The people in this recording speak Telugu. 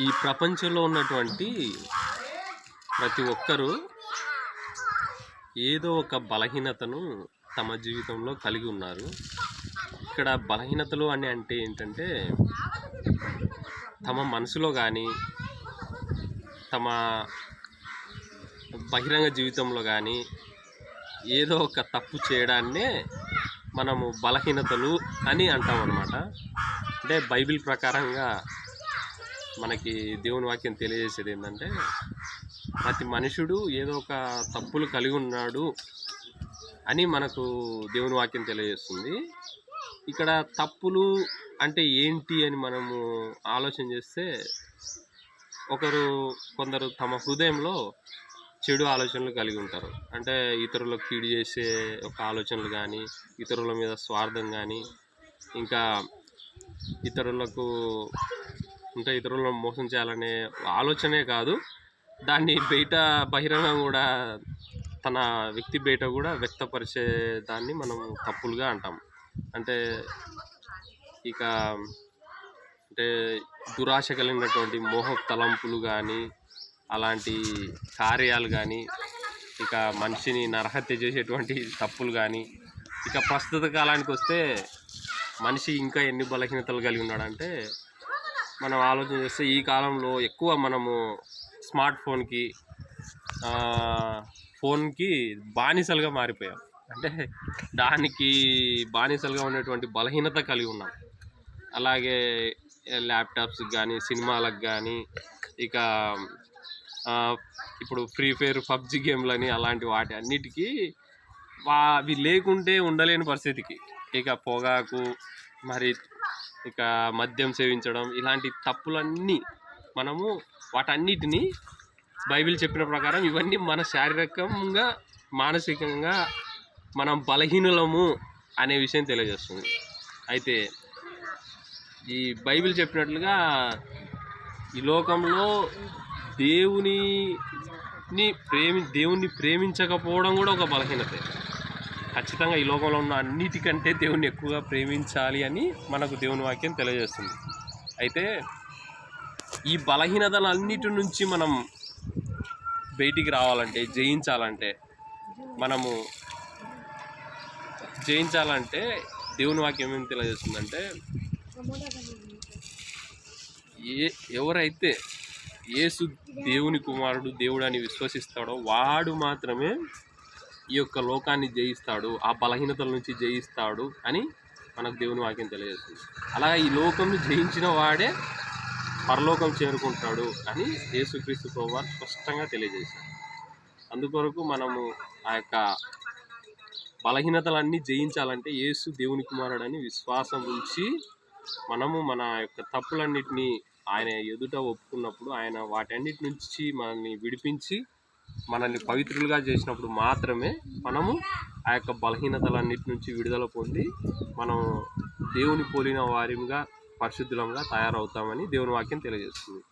ఈ ప్రపంచంలో ఉన్నటువంటి ప్రతి ఒక్కరూ ఏదో ఒక బలహీనతను తమ జీవితంలో కలిగి ఉన్నారు. ఇక్కడ బలహీనతలు అని అంటే ఏంటంటే తమ మనసులో కానీ తమ బహిరంగ జీవితంలో కానీ ఏదో ఒక తప్పు చేయడాన్నే మనము బలహీనతలు అని అంటాం అనమాట అంటే బైబిల్ ప్రకారంగా మనకి దేవుని వాక్యం తెలియజేసేది ఏంటంటే ప్రతి మనుషుడు ఏదో ఒక తప్పులు కలిగి ఉన్నాడు అని మనకు దేవుని వాక్యం తెలియజేస్తుంది. ఇక్కడ తప్పులు అంటే ఏంటి అని మనము ఆలోచన చేస్తే ఒకరు కొందరు తమ హృదయంలో చెడు ఆలోచనలు కలిగి ఉంటారు. అంటే ఇతరులకు కీడు చేసే ఒక ఆలోచనలు కానీ ఇతరుల మీద స్వార్థం కానీ ఇంకా ఇతరులకు ఇంకా ఇతరులను మోసం చేయాలనే ఆలోచనే కాదు. దాన్ని బయట బహిరంగం కూడా తన వ్యక్తి బయట కూడా వ్యక్తపరిచే దాన్ని మనం తప్పులుగా అంటాం. అంటే ఇక అంటే దురాశ కలిగినటువంటి మోహ తలంపులు కానీ అలాంటి కార్యాలు కానీ ఇక మనిషిని నరహత్య చేసేటువంటి తప్పులు కానీ ఇక ప్రస్తుత కాలానికి వస్తే మనిషి ఇంకా ఎన్ని బలహీనతలు కలిగి ఉన్నాడంటే మనం ఆలోచన చేస్తే ఈ కాలంలో ఎక్కువ మనము స్మార్ట్ ఫోన్కి ఫోన్కి బానిసలుగా మారిపోయాం. అంటే దానికి బానిసలుగా ఉండేటువంటి బలహీనత కలిగి ఉన్నాం. అలాగే ల్యాప్టాప్స్కి కానీ సినిమాలకు కానీ ఇక ఇప్పుడు ఫ్రీ ఫైర్ పబ్జి గేమ్లని అలాంటి వాటి అన్నిటికీ అవి లేకుంటే ఉండలేని పరిస్థితికి. ఇక పొగాకు మరి ఇక మద్యం సేవించడం ఇలాంటి తప్పులన్నీ మనము వాటన్నిటిని బైబిల్ చెప్పిన ప్రకారం ఇవన్నీ మన శారీరకంగా మానసికంగా మనం బలహీనులము అనే విషయం తెలియజేస్తుంది. అయితే ఈ బైబిల్ చెప్పినట్లుగా ఈ లోకంలో దేవుని ప్రేమి దేవుణ్ణి ప్రేమించకపోవడం కూడా ఒక బలహీనతే. ఖచ్చితంగా ఈ లోకంలో ఉన్న అన్నిటికంటే దేవుణ్ణి ఎక్కువగా ప్రేమించాలి అని మనకు దేవుని వాక్యం తెలియజేస్తుంది. అయితే ఈ బలహీనతలన్నిటి నుంచి మనం బయటికి రావాలంటే జయించాలంటే మనము జయించాలంటే దేవుని వాక్యం ఏం తెలియజేస్తుందంటే ఏ ఎవరైతే యేసు దేవుని కుమారుడు దేవుడు అని విశ్వసిస్తాడో వాడు మాత్రమే ఈ యొక్క లోకాన్ని జయిస్తాడు ఆ బలహీనతల నుంచి జయిస్తాడు అని మనకు దేవుని వాక్యం తెలియజేస్తుంది. అలాగే ఈ లోకం జయించిన వాడే పరలోకం చేరుకుంటాడు అని యేసుక్రీస్తు ప్రభువారు స్పష్టంగా తెలియజేశారు. అందుకొరకు మనము ఆ యొక్క బలహీనతలన్నీ జయించాలంటే యేసు దేవుని కుమారుడు అని విశ్వాసం ఉంచి మనము మన యొక్క తప్పులన్నిటినీ ఆయన ఎదుట ఒప్పుకున్నప్పుడు ఆయన వాటన్నిటి నుంచి మనల్ని విడిపించి మనల్ని పవిత్రులుగా చేసినప్పుడు మాత్రమే మనము ఆ యొక్క బలహీనతలన్నిటి నుంచి విడుదల పొంది మనం దేవుని పోలిన వారిగా పరిశుద్ధులంగా తయారవుతామని దేవుని వాక్యం తెలియజేస్తుంది.